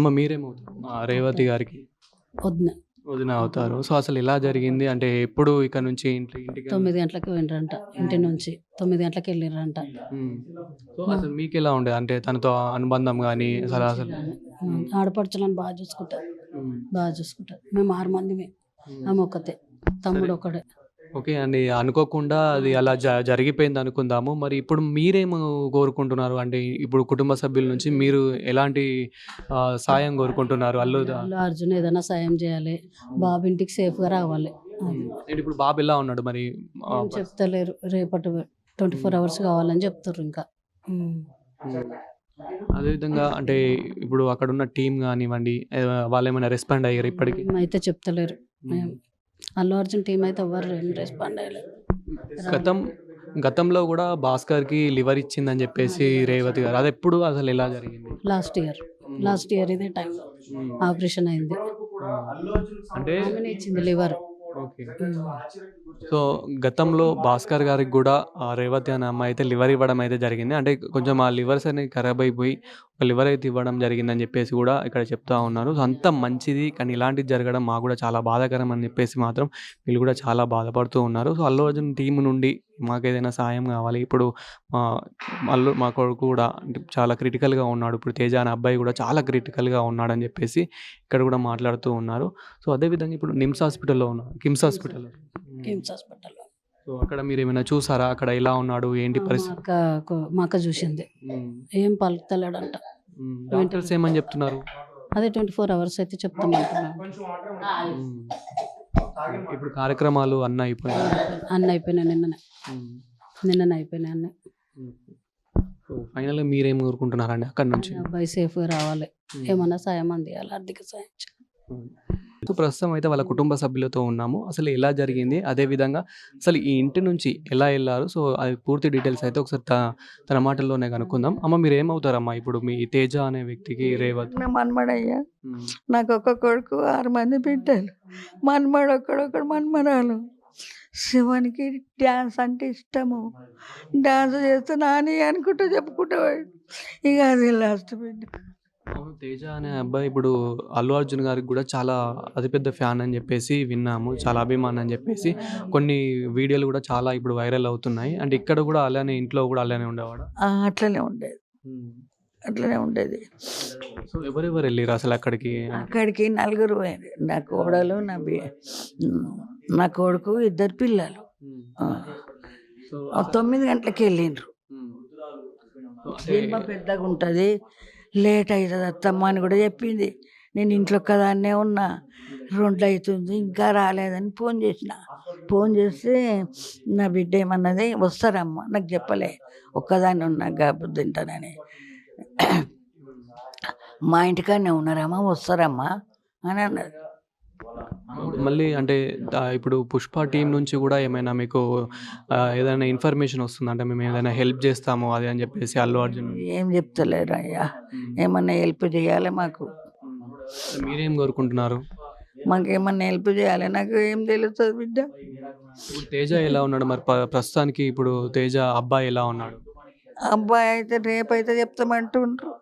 అమ్మ మీరేమవుతారు మా రేవతి గారికి. వద్దున వదిన అవుతారు. సో అసలు ఎలా జరిగింది. అంటే ఎప్పుడు ఇక్కడ నుంచి ఇంటి ఇంటికి తొమ్మిది గంటలకు వెళ్ళరంట ఇంటి నుంచి. తొమ్మిది గంటలకు వెళ్ళిరంట. ఉమ్. సో అసలు మీకు ఎలా ఉండేది అంటే తనతో అనుబంధం కానీ అసలు అసలు ఆడపడుచులను బాగా చూసుకుంటారు ఉమ్. బాగా చూసుకుంటారు మేము ఆరు మందిమే. ఉమ్. ఆమె ఒక్కతే తమ్ముడు ఒకడే. ఓకే. అండి అనుకోకుండా అది అలా జ జరిగిపోయింది అనుకుందాము. మరి ఇప్పుడు మీరేం కోరుకుంటున్నారు? అంటే ఇప్పుడు కుటుంబ సభ్యుల నుంచి మీరు ఎలాంటి ఆ, సాయం కోరుకుంటున్నారు? అల్లు అల్లు అర్జున్ ఏదైనా సాయం చేయాలి. బాబు ఇంటికి సేఫ్గా రావాలి. అది. అంటే ఇప్పుడు బాబు ఎలా ఉన్నాడు మరి? ఆ, ఏం చెప్తలేరు. రేపటి ట్వంటీ ఫోర్ అవర్స్ కావాలని చెప్తారు ఇంకా. ఉమ్. అదేవిధంగా అంటే ఇప్పుడు అక్కడ ఉన్న టీం కానివ్వండి ఏ, వాళ్ళు ఏమైనా రెస్పాండ్ అయ్యారు ఇప్పటికి? అయితే చెప్తలేరు. అల్లు అర్జున్ టీం అయితే ఎవరు ఏం రెస్పాండ్ అయ్యలేదు. గతం గతంలో కూడా భాస్కర్కి లివర్ ఇచ్చిందని చెప్పేసి రేవతి గారు అది ఎప్పుడు అసలు ఎలా జరిగింది? లాస్ట్ ఇయర్ లాస్ట్ ఇయర్ ఇదే టైం ఆపరేషన్ అయింది. అంటే ఆమెనే ఇచ్చింది లివర్ ఓకే సో గతంలో భాస్కర్ గారికి కూడా రేవతి అనే అమ్మాయి అయితే లివర్ ఇవ్వడం అయితే జరిగింది. అంటే కొంచెం ఆ లివర్స్ అనేవి ఖరాబ్ అయిపోయి ఒక లివర్ అయితే ఇవ్వడం జరిగిందని చెప్పేసి కూడా ఇక్కడ చెప్తా ఉన్నారు. సో అంత మంచిది కానీ ఇలాంటిది జరగడం మాకు కూడా చాలా బాధాకరం అని చెప్పేసి మాత్రం వీళ్ళు కూడా చాలా బాధపడుతూ ఉన్నారు. సో అల్లు అర్జున్ టీం నుండి మాకు ఏదైనా సాయం కావాలి. ఇప్పుడు మా అల్లు మా కొడుకు కూడా చాలా క్రిటికల్గా ఉన్నాడు. ఇప్పుడు తేజ అనే అబ్బాయి కూడా చాలా క్రిటికల్గా ఉన్నాడని చెప్పేసి ఇక్కడ కూడా మాట్లాడుతూ ఉన్నారు. సో అదేవిధంగా ఇప్పుడు నిమ్స్ హాస్పిటల్లో ఉన్నారు. కిమ్స్ హాస్పిటల్లో. కిమ్స్ హాస్పిటల్లో. సో అక్కడ మీరు ఏమైనా చూసారా? అక్కడ ఎలా ఉన్నాడు? ఏంటి మా పరిస్థితి? అక్క మా అక్క చూసింది. ఏం పలుకుతలేడంట. డాక్టర్స్ ఏమని చెప్తున్నారు? అదే ట్వంటీ ఫోర్ అవర్స్ అయితే చెప్తాం. ఇప్పుడు కార్యక్రమాలు అన్నీ అయిపోయాయి అన్న అయిపోయినాయి నిన్ననే. నిన్ననే అయిపోయినాయి అన్నీ. సో ఫైనల్గా మీరేం కోరుకుంటున్నారండి అక్కడ నుంచి? అబ్బాయి సేఫ్గా రావాలి. ఏమన్నా సాయం అందియాలి? ఆర్థిక సాయం సో ప్రస్తుతం అయితే వాళ్ళ కుటుంబ సభ్యులతో ఉన్నాము. అసలు ఎలా జరిగింది? అదే విధంగా అసలు ఈ ఇంటి నుంచి ఎలా వెళ్ళారు సో అది పూర్తి డీటెయిల్స్ అయితే ఒకసారి తన మాటల్లోనే కనుక్కుందాం. అమ్మ మీరు ఏమవుతారమ్మా ఇప్పుడు మీ తేజ అనే వ్యక్తికి రేవత్? మనమడయ్యా. నాకు ఒక కొడుకు ఆరు మంది బిడ్డలు. మనమడు ఒక్కడొక్కడు మనమరాలు. శివానికి డ్యాన్స్ అంటే ఇష్టము. డ్యాన్స్ చేస్తే నాని అనుకుంటూ చెప్పుకుంటూ. ఇక అది లాస్ట్ బిడ్డ. అవును తేజ అనే అబ్బాయి ఇప్పుడు అల్లు అర్జున్ గారికి కూడా చాలా అతిపెద్ద ఫ్యాన్ అని చెప్పేసి విన్నాము చాలా అభిమానం అని చెప్పేసి. కొన్ని వీడియోలు కూడా చాలా ఇప్పుడు వైరల్ అవుతున్నాయి. అండ్ ఇక్కడ కూడా అలానే ఇంట్లో కూడా అలానే ఉండేవాడు? అట్లనే ఉండేది. అట్లనే ఉండేది. సో ఎవరెవరు వెళ్ళారు అసలు అక్కడికి? అక్కడికి నలుగురు పోయారు నా కోడలు నా బి నా కొడుకు ఇద్దరు పిల్లలు. ఆ. సో ఆ తొమ్మిది గంటలకు వెళ్ళిండ్రు. సినిమా పెద్దగా ఉంటుంది. లేట్ అవుతుంది అత్తమ్మ అని కూడా చెప్పింది. నేను ఇంట్లో ఒక్కదాన్నే ఉన్నా. రెండు అవుతుంది ఇంకా రాలేదని ఫోన్ చేసిన. ఫోన్ చేస్తే నా బిడ్డ ఏమన్నది వస్తారమ్మా నాకు చెప్పలే. ఒక్కదాన్ని ఉన్నా గాబుద్ది తింటానని. మా ఇంటికాడనే ఉన్నారమ్మా వస్తారమ్మా అని అన్నది మళ్ళీ అంటే ఇప్పుడు పుష్ప టీం నుంచి కూడా ఏమైనా మీకు ఏదైనా ఇన్ఫర్మేషన్ వస్తుందా? అంటే మేము ఏదైనా హెల్ప్ చేస్తాము అది అని చెప్పేసి అల్లు అర్జున్ ఏం చెప్తలేరు అయ్యా ఏమన్నా హెల్ప్ చేయాలి మాకు. మీరేం కోరుకుంటున్నారు? మాకేమన్నా హెల్ప్ చేయాలి? నాకు ఏం తెలుస్తుంది బిడ్డ. తేజ ఎలా ఉన్నాడు మరి? ప్ర- ప్రస్తుతానికి ఇప్పుడు తేజ అబ్బాయి ఎలా ఉన్నాడు? అబ్బాయి అయితే రేపు అయితే చెప్తామంటుండ్రు.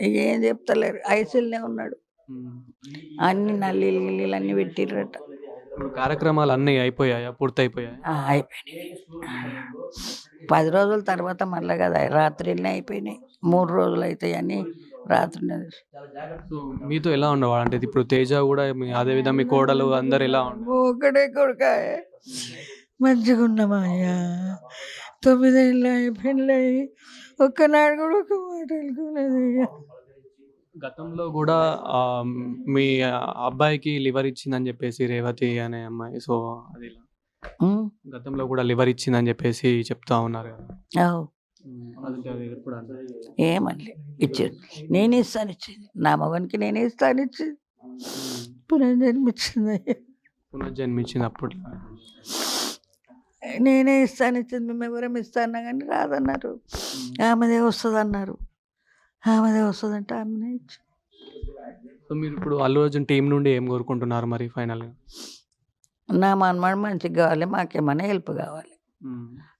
ఏం చెప్తలేరు? ఐసీల్నే ఉన్నాడు. అన్ని నల్లీలు గిల్లీలు అన్ని పెట్టిర్రట. ఇప్పుడు కార్యక్రమాలు అన్నీ అయిపోయాయా? పూర్తయిపోయాయి? ఆ, అయిపోయినాయి. పది రోజుల తర్వాత మళ్ళీ కదా రాత్రినే అయిపోయినాయి. మూడు రోజులు అవుతాయి అని రాత్రి సో మీతో ఎలా ఉండేవాడు అంటే ఇప్పుడు తేజ కూడా మీ- అదే విధంగా మీ కోడలు అందరు ఎలా ఉండే? ఒకటే కొడుక. మంచిగా ఉన్నామా అయ్యా? తొమ్మిదేళ్ళు అయిపోయినాయి ఒక్కనాడు కూడా ఒక మాట అనుకోలేదు అయ్యా గతంలో కూడా ఆ, మీ అబ్బాయికి లివర్ ఇచ్చిందని చెప్పేసి రేవతి అనే అమ్మాయి సో అది గతంలో కూడా లివర్ ఇచ్చిందని చెప్పేసి చెప్తా ఉన్నారు కదా. అవు అది అది ఎప్పుడు అంటే ఏమనలే ఇచ్చాడు నేనే ఇస్తాను ఇచ్చింది. నా మగనికి నేనే ఇస్తాను ఇచ్చింది. పునర్జన్మిచ్చింది పునర్జన్మించింది. అప్పుడు నేనే ఇస్తాను ఇచ్చింది. మేము ఎవరేమి ఇస్తాను కానీ రాదన్నారు. ఆమెదే వస్తుంది అన్నారు ఆమెదే వస్తుంది అంటే ఆమెనే ఇచ్చింది సో మీరు ఇప్పుడు అల్లు అర్జున్ టీం నుండి ఏం కోరుకుంటున్నారు మరి ఫైనల్గా నా మనమాడు మంచిగా కావాలి మాకేమైనా హెల్ప్ కావాలి.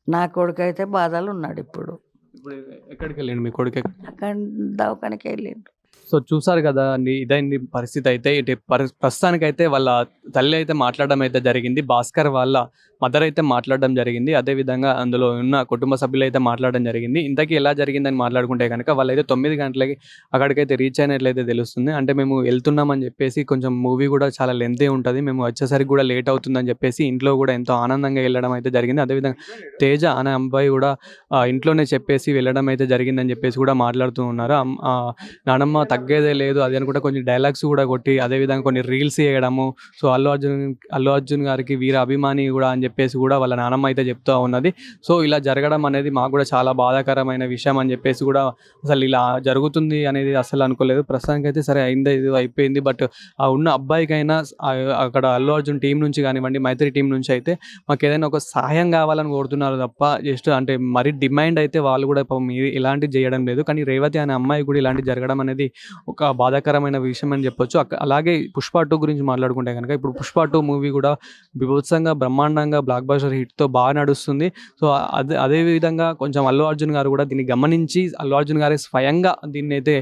నా కొడుకు అయితే బాధలు ఉన్నాడు ఇప్పుడు ఇప్పుడు ఎక్కడికి వెళ్ళండి మీ కొడుకు? అక్కడ దవాఖానకి వెళ్ళిండు. సో చూసారు కదా అండి ఇదైంది పరిస్థితి అయితే ఇటు పరి- ప్రస్తుతానికైతే వాళ్ళ తల్లి అయితే మాట్లాడడం అయితే జరిగింది. భాస్కర్ వాళ్ళ మదర్ అయితే మాట్లాడడం జరిగింది. అదే విధంగా అందులో ఉన్న కుటుంబ సభ్యులు అయితే మాట్లాడడం జరిగింది. ఇంతకీ ఎలా జరిగిందని మాట్లాడుకుంటే కనుక వాళ్ళైతే తొమ్మిది గంటలకి అక్కడికైతే రీచ్ అయినట్లయితే తెలుస్తుంది. అంటే మేము వెళ్తున్నామని చెప్పేసి కొంచెం మూవీ కూడా చాలా లెంతే ఉంటుంది. మేము వచ్చేసరికి కూడా లేట్ అవుతుందని చెప్పేసి ఇంట్లో కూడా ఎంతో ఆనందంగా వెళ్ళడం అయితే జరిగింది. అదేవిధంగా తేజ అనే అబ్బాయి కూడా ఇంట్లోనే చెప్పేసి వెళ్ళడం అయితే జరిగిందని చెప్పేసి కూడా మాట్లాడుతూ ఉన్నారు. నానమ్మ తగ్గేదే లేదు అది అనుకుంటే కొంచెం డైలాగ్స్ కూడా కొట్టి అదేవిధంగా కొన్ని రీల్స్ చేయడము. సో అల్లు అర్జున్ అల్లు అర్జున్ గారికి వీర అభిమాని కూడా అని చెప్పి చెప్పేసి కూడా వాళ్ళ నానమ్మ అయితే చెప్తూ ఉన్నది. సో ఇలా జరగడం అనేది మాకు కూడా చాలా బాధాకరమైన విషయం అని చెప్పేసి కూడా అసలు ఇలా జరుగుతుంది అనేది అసలు అనుకోలేదు. ప్రస్తుతానికి అయితే సరే అయిందే ఇది అయిపోయింది. బట్ ఆ ఉన్న అబ్బాయికైనా అక్కడ అల్లు అర్జున్ టీం నుంచి కానివ్వండి మైత్రి టీం నుంచి అయితే మాకు ఏదైనా ఒక సహాయం కావాలని కోరుతున్నారు తప్ప జస్ట్ అంటే మరి డిమాండ్ అయితే వాళ్ళు కూడా ఇలాంటివి చేయడం లేదు. కానీ రేవతి అనే అమ్మాయి కూడా ఇలాంటి జరగడం అనేది ఒక బాధాకరమైన విషయం అని చెప్పొచ్చు. అలాగే పుష్ప టూ గురించి మాట్లాడుకుంటే కనుక ఇప్పుడు పుష్ప టూ మూవీ కూడా బిభత్సంగా బ్రహ్మాండంగా బ్లాక్ బస్టర్ హిట్తో బాగా నడుస్తుంది. సో అదే అదే విధంగా కొంచెం అల్లు అర్జున్ గారు కూడా దీన్ని గమనించి అల్లు అర్జున్ గారే స్వయంగా దీన్ని అయితే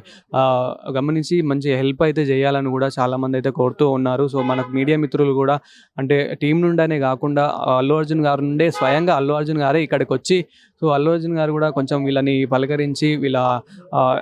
గమనించి మంచి హెల్ప్ అయితే చేయాలని కూడా చాలామంది అయితే కోరుతూ ఉన్నారు. సో మనకు మీడియా మిత్రులు కూడా అంటే టీం నుండనే కాకుండా అల్లు అర్జున్ గారు నుండే స్వయంగా అల్లు అర్జున్ గారే ఇక్కడికి వచ్చి సో అల్లు అర్జున్ గారు కూడా కొంచెం వీళ్ళని పలకరించి వీళ్ళ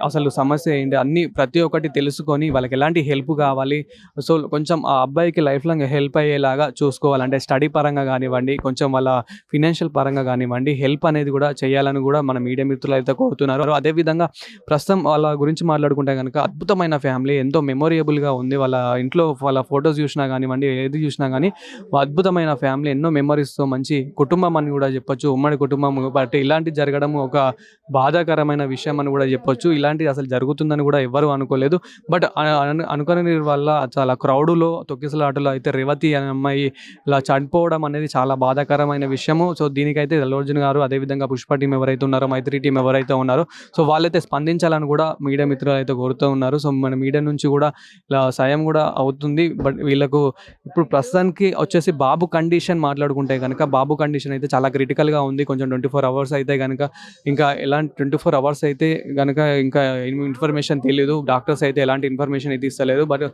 అసలు సమస్య ఏంటి అన్ని ప్రతి ఒక్కటి తెలుసుకొని వాళ్ళకి ఎలాంటి హెల్ప్ కావాలి సో కొంచెం ఆ అబ్బాయికి లైఫ్ లాంగ్ హెల్ప్ అయ్యేలాగా చూసుకోవాలంటే స్టడీ పరంగా కానివ్వండి కొంచెం వాళ్ళ ఫినాన్షియల్ పరంగా కానివ్వండి హెల్ప్ అనేది కూడా చేయాలని కూడా మన మీడియా మిత్రులు అయితే కోరుతున్నారు. అదేవిధంగా ప్రస్తుతం వాళ్ళ గురించి మాట్లాడుకుంటే కనుక అద్భుతమైన ఫ్యామిలీ ఎంతో మెమొరియబుల్గా ఉంది. వాళ్ళ ఇంట్లో వాళ్ళ ఫొటోస్ చూసినా కానివ్వండి ఏది చూసినా కానీ అద్భుతమైన ఫ్యామిలీ ఎన్నో మెమరీస్తో మంచి కుటుంబం అని కూడా చెప్పొచ్చు. ఉమ్మడి కుటుంబం బట్టి ఇలాంటి జరగడం ఒక బాధాకరమైన విషయం అని కూడా చెప్పొచ్చు. ఇలాంటిది అసలు జరుగుతుందని కూడా ఎవ్వరూ అనుకోలేదు. బట్ అనుకునే వల్ల చాలా క్రౌడులో తొక్కిసలాటలో అయితే రేవతి అనే అమ్మాయి ఇలా చనిపోవడం అనేది చాలా బాధాకరమైన విషయము. సో దీనికైతే అల్లు అర్జున్ గారు అదేవిధంగా పుష్ప టీం ఎవరైతే ఉన్నారో మైత్రి టీం ఎవరైతే ఉన్నారో సో వాళ్ళైతే స్పందించాలని కూడా మీడియా మిత్రులు అయితే కోరుతూ ఉన్నారు. సో మన మీడియా నుంచి కూడా ఇలా సాయం కూడా అవుతుంది. బట్ వీళ్ళకు ఇప్పుడు ప్రస్తుతానికి వచ్చేసి బాబు కండిషన్ మాట్లాడుకుంటే కనుక బాబు కండిషన్ అయితే చాలా క్రిటికల్గా ఉంది. కొంచెం ట్వంటీ ఫోర్ అవర్స్ అయితే కనుక ఇంకా ఎలాంటి ట్వంటీ ఫోర్ అవర్స్ అయితే కనుక ఇంకా ఇన్ఫర్మేషన్ తెలియదు. డాక్టర్స్ అయితే ఎలాంటి ఇన్ఫర్మేషన్ అయితే ఇస్తలేదు. బట్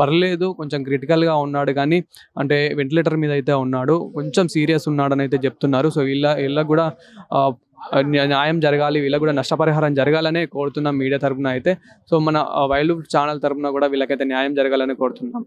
పర్లేదు కొంచెం క్రిటికల్గా ఉన్నాడు కానీ అంటే వెంటిలేటర్ మీద అయితే ఉన్నాడు. కొంచెం సీరియస్ ఉన్నాడని అయితే చెప్తున్నారు. సో వీళ్ళ వీళ్ళకి కూడా న్యాయం జరగాలి వీళ్ళకి కూడా నష్టపరిహారం జరగాలనే కోరుతున్నాం మీడియా తరఫున అయితే. సో మన వైల్డ్ ఛానల్ తరపున కూడా వీళ్ళకైతే న్యాయం జరగాలని కోరుతున్నాం.